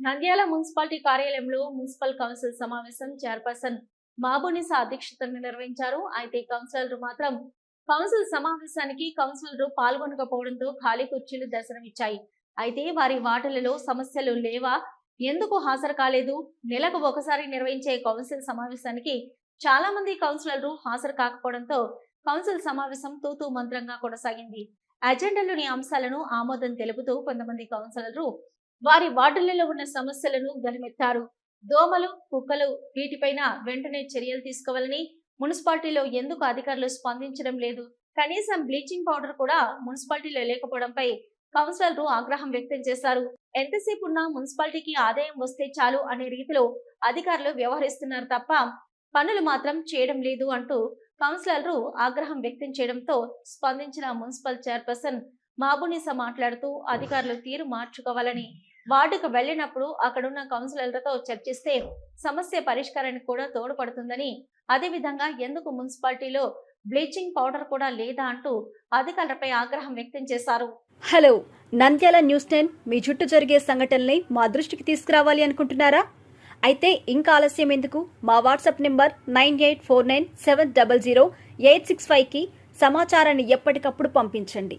Nandyal municipality కార్యాలయంలో municipal council సమావేశం chairperson Mabunisa అధ్యక్షతన నిర్వహించారు. అయితే కౌన్సిలర్లు మాత్రం కౌన్సిల్ సమావేశానికి కౌన్సిలర్లు పాల్గొనకపోవడంతో ఖాళీ కుర్చీలు దర్శనమిచ్చాయి. అయితే వారి వాటలలో సమస్యలు లేవా? ఎందుకు హాజరు కాలేదు? నెలకు ఒకసారి నిర్వహించే కౌన్సిల్ సమావేశానికి చాలా మంది కౌన్సిలర్లు హాజరు కాకపోవడంతో కౌన్సిల్ సమావేశం తూతూ మంత్రంగా కొనసాగింది. అజెండాలోని అంశాలను ఆమోదం తెలుపుతూ కొంతమంది కౌన్సిలర్లు వారి వార్డులలో ఉన్న సమస్యలను గలమెత్తారు దోమలు కుక్కలు వీటిపైన వెంటనే చర్యలు తీసుకోవాలని మున్సిపాలిటీలో ఎందుకు అధికారులు స్పందించడం లేదు? కనీసం బ్లీచింగ్ పౌడర్ కూడా మున్సిపాలిటీలో లేకపోవడంపై కౌన్సిలర్లు ఆగ్రహం వ్యక్తం చేశారు. ఎంతసేపు ఉన్నా మున్సిపాలిటీకి ఆదాయం వస్తే చాలు అనే రీతిలో అధికారులు వ్యవహరిస్తున్నారు తప్ప పనులు మాత్రం చేయడం లేదు అంటూ కౌన్సిలర్లు ఆగ్రహం వ్యక్తం చేయడంతో స్పందించిన మున్సిపల్ చైర్పర్సన్ మాబునిసా మాట్లాడుతూ అధికారులు తీరు మార్చుకోవాలని వార్డుకు వెళ్ళినప్పుడు అక్కడున్న కౌన్సిలర్లతో చర్చిస్తే సమస్య పరిష్కారానికి కూడా తోడ్పడుతుందని అదేవిధంగా ఎందుకు మున్సిపాలిటీలో బ్లీచింగ్ పౌడర్ కూడా లేదా అంటూ అధికారులపై ఆగ్రహం వ్యక్తం చేశారు. హలో నంద్యాల న్యూస్ టెన్ మీ చుట్టూ జరిగే సంఘటనల్ని మా దృష్టికి తీసుకురావాలి అనుకుంటున్నారా? అయితే ఇంకా ఆలస్యం ఎందుకు? మా WhatsApp number nine eight four nine seven double zero eight six ఫైవ్కి సమాచారాన్ని ఎప్పటికప్పుడు పంపించండి.